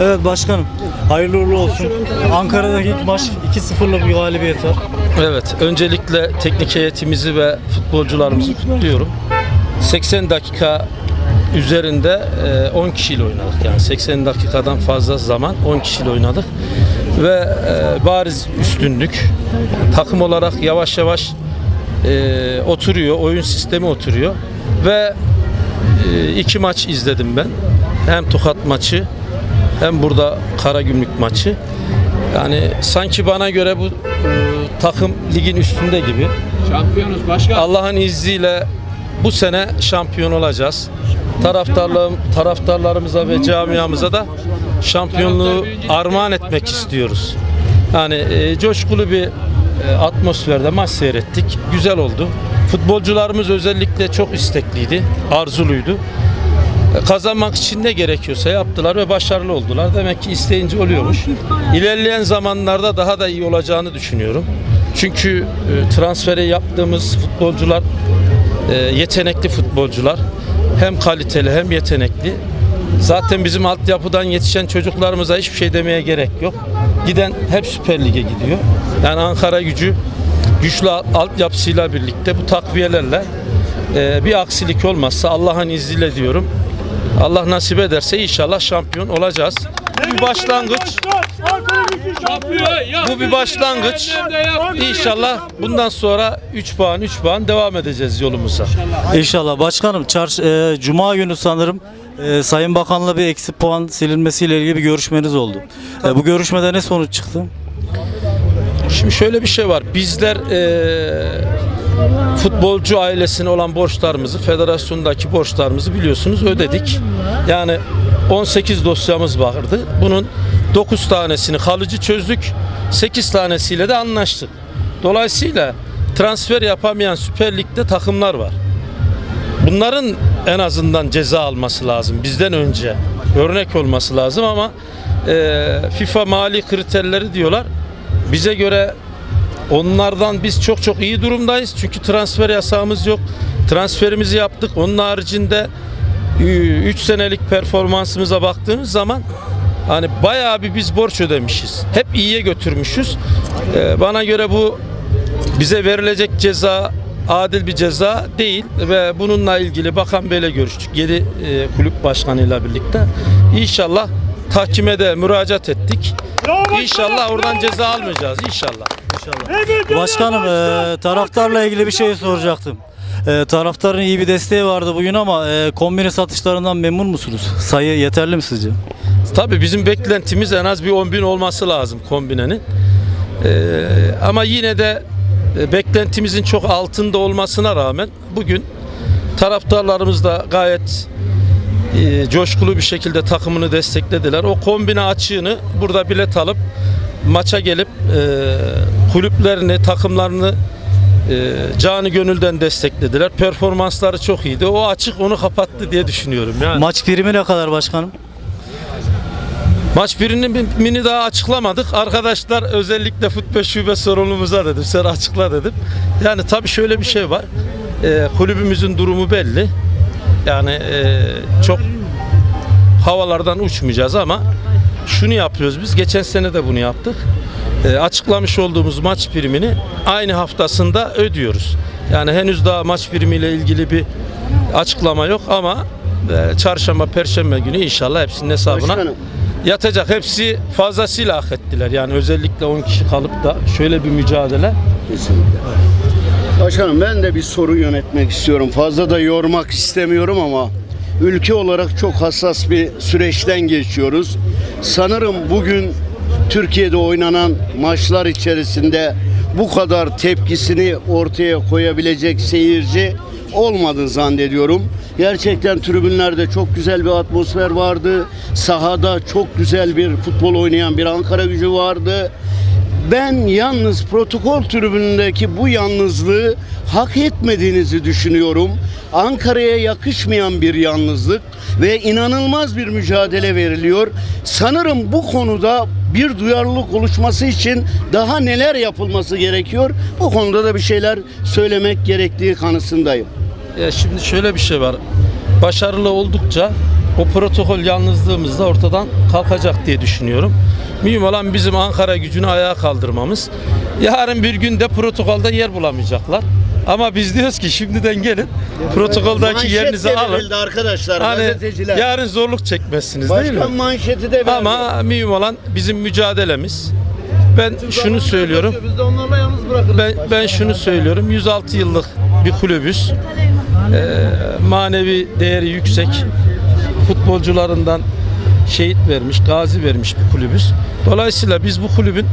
Evet başkanım. Hayırlı uğurlu olsun. Ankara'daki ilk maç 2-0'lık bir galibiyet var. Evet, öncelikle teknik heyetimizi ve futbolcularımızı kutluyorum. 80 dakika üzerinde e, 10 kişiyle oynadık. Yani 80 dakikadan fazla zaman 10 kişiyle oynadık. Ve e, bariz üstünlük. Takım olarak yavaş yavaş e, oturuyor, oyun sistemi oturuyor. Ve e, iki maç izledim ben. Hem Tokat maçı hem burada Karagümrük maçı. Yani sanki bana göre bu e, takım ligin üstünde gibi. Şampiyonuz başkan. Allah'ın izniyle bu sene şampiyon olacağız. Taraftarlığım, taraftarlarımıza ve camiamıza da şampiyonluğu armağan etmek istiyoruz. Yani e, coşkulu bir e, atmosferde maç seyrettik. Güzel oldu. Futbolcularımız özellikle çok istekliydi, arzuluydu. Kazanmak için ne gerekiyorsa yaptılar ve başarılı oldular. Demek ki isteyince oluyormuş. İlerleyen zamanlarda daha da iyi olacağını düşünüyorum. Çünkü e, transferi yaptığımız futbolcular e, yetenekli futbolcular. Hem kaliteli hem yetenekli. Zaten bizim altyapıdan yetişen çocuklarımıza hiçbir şey demeye gerek yok. Giden hep Süper Lig'e gidiyor. Yani Ankara gücü güçlü altyapısıyla birlikte bu takviyelerle e, bir aksilik olmazsa Allah'ın izniyle diyorum. Allah nasip ederse inşallah şampiyon olacağız. Bu bir başlangıç. Bu bir başlangıç. İnşallah bundan sonra 3 puan 3 puan devam edeceğiz yolumuza. İnşallah başkanım çarş e, Cuma günü sanırım e, Sayın Bakan'la bir eksi puan silinmesiyle ilgili bir görüşmeniz oldu. E, bu görüşmede ne sonuç çıktı? Şimdi şöyle bir şey var. Bizler eee, futbolcu ailesine olan borçlarımızı, federasyondaki borçlarımızı biliyorsunuz ödedik. Yani 18 dosyamız vardı. Bunun 9 tanesini kalıcı çözdük. 8 tanesiyle de anlaştık. Dolayısıyla transfer yapamayan Süper Lig'de takımlar var. Bunların en azından ceza alması lazım bizden önce. Örnek olması lazım ama e, FIFA mali kriterleri diyorlar. Bize göre onlardan biz çok çok iyi durumdayız. Çünkü transfer yasağımız yok. Transferimizi yaptık. Onun haricinde 3 senelik performansımıza baktığımız zaman hani bayağı bir biz borç ödemişiz. Hep iyiye götürmüşüz. E, bana göre bu bize verilecek ceza adil bir ceza değil ve bununla ilgili Bakan Bey'le görüştük. 7 kulüp başkanıyla birlikte. İnşallah tahkime de müracaat ettik. İnşallah oradan ceza almayacağız inşallah. Başkanım e, taraftarla ilgili bir şey soracaktım. E, taraftarın iyi bir desteği vardı bugün ama e, kombine satışlarından memnun musunuz? Sayı yeterli mi sizce? Tabii bizim beklentimiz en az bir 10 bin olması lazım kombinenin. Ee, ama yine de e, beklentimizin çok altında olmasına rağmen bugün taraftarlarımız da gayet e, coşkulu bir şekilde takımını desteklediler. O kombine açığını burada bilet alıp maça gelip e, kulüplerini, takımlarını e, canı gönülden desteklediler. Performansları çok iyiydi. O açık onu kapattı diye düşünüyorum. Yani. Maç primi ne kadar başkanım? Maç birinin mini daha açıklamadık. Arkadaşlar özellikle futbol şube sorumlumuza dedim. Sen açıkla dedim. Yani tabii şöyle bir şey var. Ee, kulübümüzün durumu belli. Yani e, çok havalardan uçmayacağız ama şunu yapıyoruz biz. Geçen sene de bunu yaptık. Ee, açıklamış olduğumuz maç primini aynı haftasında ödüyoruz. Yani henüz daha maç primiyle ilgili bir açıklama yok ama e, çarşamba, perşembe günü inşallah hepsinin hesabına Başkanım. yatacak. Hepsi fazlasıyla hak ettiler. Yani özellikle 10 kişi kalıp da şöyle bir mücadele. Kesinlikle. Başkanım ben de bir soru yönetmek istiyorum. Fazla da yormak istemiyorum ama ülke olarak çok hassas bir süreçten geçiyoruz. Sanırım bugün Türkiye'de oynanan maçlar içerisinde bu kadar tepkisini ortaya koyabilecek seyirci olmadı zannediyorum. Gerçekten tribünlerde çok güzel bir atmosfer vardı. Sahada çok güzel bir futbol oynayan bir Ankara gücü vardı. Ben yalnız protokol tribünündeki bu yalnızlığı hak etmediğinizi düşünüyorum. Ankara'ya yakışmayan bir yalnızlık ve inanılmaz bir mücadele veriliyor. Sanırım bu konuda bir duyarlılık oluşması için daha neler yapılması gerekiyor? Bu konuda da bir şeyler söylemek gerektiği kanısındayım. Ya şimdi şöyle bir şey var. Başarılı oldukça o protokol yalnızlığımız da ortadan kalkacak diye düşünüyorum. Mühim olan bizim Ankara gücünü ayağa kaldırmamız. Yarın bir günde protokolde yer bulamayacaklar. Ama biz diyoruz ki şimdiden gelin protokoldaki Manşet yerinizi de alın. verildi arkadaşlar Hani gazeteciler. yarın zorluk çekmezsiniz değil mi? Başkan manşeti de verdi. Ama mühim olan bizim mücadelemiz. Ben şunu söylüyorum. Biz de onlarla yalnız bırakın. Ben, ben şunu söylüyorum. 106 yıllık bir kulübüz. Ee, manevi değeri yüksek. Futbolcularından şehit vermiş, gazi vermiş bir kulübüz. Dolayısıyla biz bu kulübün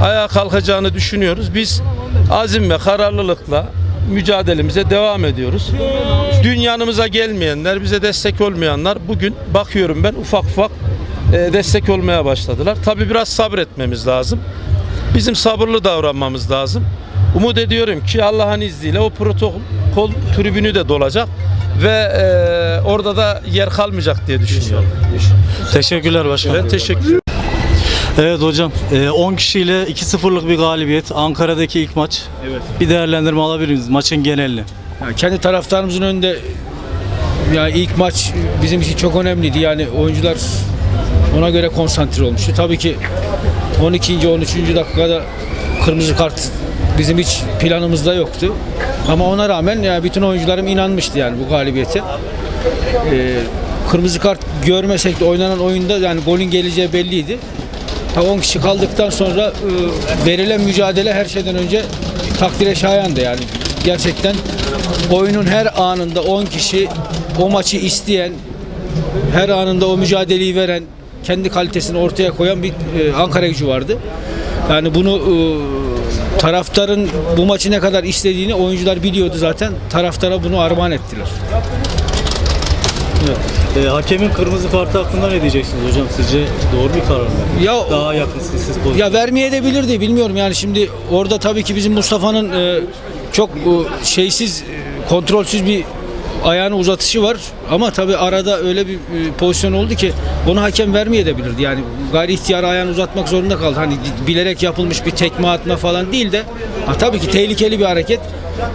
ayağa kalkacağını düşünüyoruz. Biz azim ve kararlılıkla mücadelemize devam ediyoruz. Dün yanımıza gelmeyenler, bize destek olmayanlar bugün bakıyorum ben ufak ufak e, destek olmaya başladılar. Tabii biraz sabretmemiz lazım. Bizim sabırlı davranmamız lazım. Umut ediyorum ki Allah'ın izniyle o protokol tribünü de dolacak ve e, orada da yer kalmayacak diye düşünüyorum. Teşekkürler başkanım. Ben teşekkür. Evet hocam e, 10 kişiyle 2-0'lık bir galibiyet. Ankara'daki ilk maç. Evet. Bir değerlendirme alabilir miyiz maçın genelini? Yani kendi taraftarımızın önünde yani ilk maç bizim için çok önemliydi. Yani oyuncular ona göre konsantre olmuştu. Tabii ki 12. 13. dakikada kırmızı kart bizim hiç planımızda yoktu. Ama ona rağmen yani bütün oyuncularım inanmıştı yani bu galibiyete. Ee, kırmızı kart görmesek de oynanan oyunda yani golün geleceği belliydi. Ha, 10 kişi kaldıktan sonra e, verilen mücadele her şeyden önce takdire şayandı yani. Gerçekten oyunun her anında 10 kişi o maçı isteyen, her anında o mücadeleyi veren, kendi kalitesini ortaya koyan bir e, Ankara gücü vardı. Yani bunu e, taraftarın bu maçı ne kadar istediğini oyuncular biliyordu zaten. Taraftara bunu armağan ettiler. E, hakemin kırmızı kartı hakkında ne diyeceksiniz hocam? Sizce doğru bir karar mı? Ya Daha yakınsınız siz pozisyona. Ya vermeye de bilirdi bilmiyorum yani şimdi orada tabii ki bizim Mustafa'nın e, çok e, şeysiz e, kontrolsüz bir ayağını uzatışı var ama tabii arada öyle bir e, pozisyon oldu ki onu hakem vermeye de bilirdi yani gayri ihtiyar ayağını uzatmak zorunda kaldı hani bilerek yapılmış bir tekme atma falan değil de ha, tabii ki tehlikeli bir hareket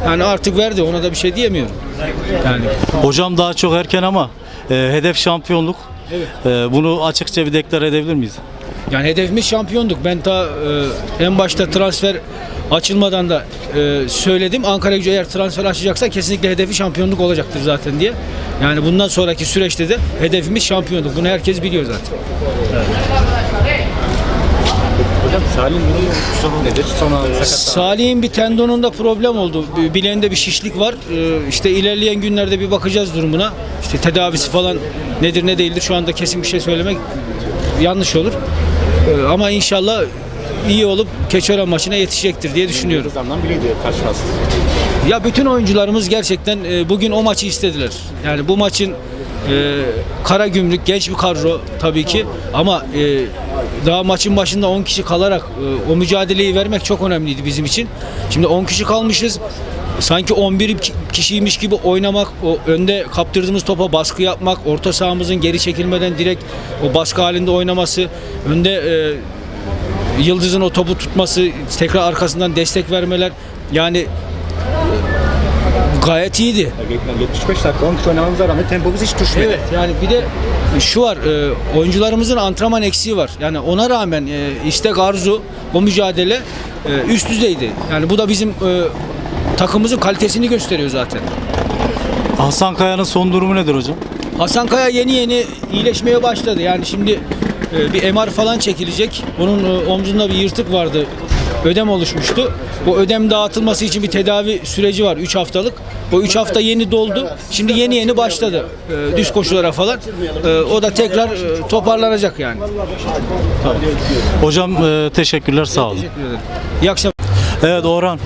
yani artık verdi ona da bir şey diyemiyorum yani Hocam daha çok erken ama e, hedef şampiyonluk. Evet. E, bunu açıkça bir deklar edebilir miyiz? Yani hedefimiz şampiyonduk. Ben ta e, en başta transfer açılmadan da e, söyledim. Ankara Gücü eğer transfer açacaksa kesinlikle hedefi şampiyonluk olacaktır zaten diye. Yani bundan sonraki süreçte de hedefimiz şampiyonluk. Bunu herkes biliyor zaten. Hocam Salih'in durumu sorun nedir? Son an sakatlandı. Salih'in bir tendonunda problem oldu. Bileğinde bir şişlik var. E, işte ilerleyen günlerde bir bakacağız durumuna. İşte tedavisi falan nedir ne değildir şu anda kesin bir şey söylemek yanlış olur. E, ama inşallah iyi olup Keçiören maçına yetişecektir diye düşünüyorum. Zamdan biriydi karşılaştı. Ya bütün oyuncularımız gerçekten e, bugün o maçı istediler. Yani bu maçın e, kara gümrük genç bir kadro tabii ki ama e, daha maçın başında 10 kişi kalarak e, o mücadeleyi vermek çok önemliydi bizim için. Şimdi 10 kişi kalmışız. Sanki 11 ki- kişiymiş gibi oynamak, o önde kaptırdığımız topa baskı yapmak, orta sahamızın geri çekilmeden direkt o baskı halinde oynaması, önde e, Yıldız'ın o topu tutması, tekrar arkasından destek vermeler yani gayet iyiydi. Yani 75 dakika 10 kişi oynamamıza rağmen tempomuz hiç düşmedi. Evet yani bir de şu var e, oyuncularımızın antrenman eksiği var. Yani ona rağmen e, istek arzu o mücadele e, üst düzeydi. Yani bu da bizim e, takımımızın kalitesini gösteriyor zaten. Hasan Kaya'nın son durumu nedir hocam? Hasan Kaya yeni yeni iyileşmeye başladı. Yani şimdi e, bir MR falan çekilecek. Onun e, omzunda bir yırtık vardı. Ödem oluşmuştu. O ödem dağıtılması için bir tedavi süreci var 3 haftalık. O 3 hafta yeni doldu. Şimdi yeni yeni başladı. e, düz koşulara falan. E, o da tekrar e, toparlanacak yani. Hocam e, teşekkürler sağ olun. Teşekkür ederim. İyi akşamlar. Evet Orhan.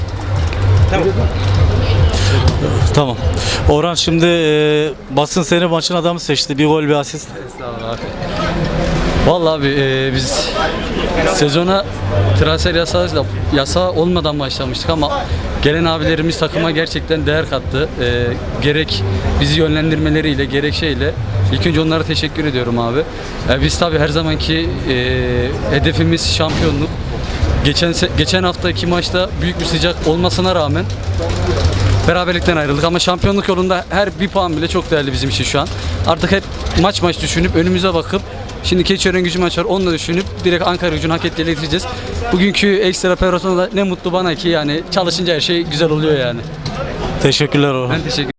Tamam. Orhan şimdi e, basın seni maçın adamı seçti. Bir gol bir asist. Vallahi abi e, biz sezona transfer yasağı, yasa olmadan başlamıştık ama gelen abilerimiz takıma gerçekten değer kattı. E, gerek bizi yönlendirmeleriyle gerek şeyle ilk önce onlara teşekkür ediyorum abi. E, biz tabii her zamanki e, hedefimiz şampiyonluk. Geçen geçen haftaki maçta büyük bir sıcak olmasına rağmen Beraberlikten ayrıldık ama şampiyonluk yolunda her bir puan bile çok değerli bizim için şu an. Artık hep maç maç düşünüp önümüze bakıp Şimdi Keçiören gücü maç var. Onu da düşünüp direkt Ankara gücünü hak ettiğiyle getireceğiz. Bugünkü ekstra pelotonda ne mutlu bana ki yani çalışınca her şey güzel oluyor yani. Teşekkürler Orhan. Ben teşekkür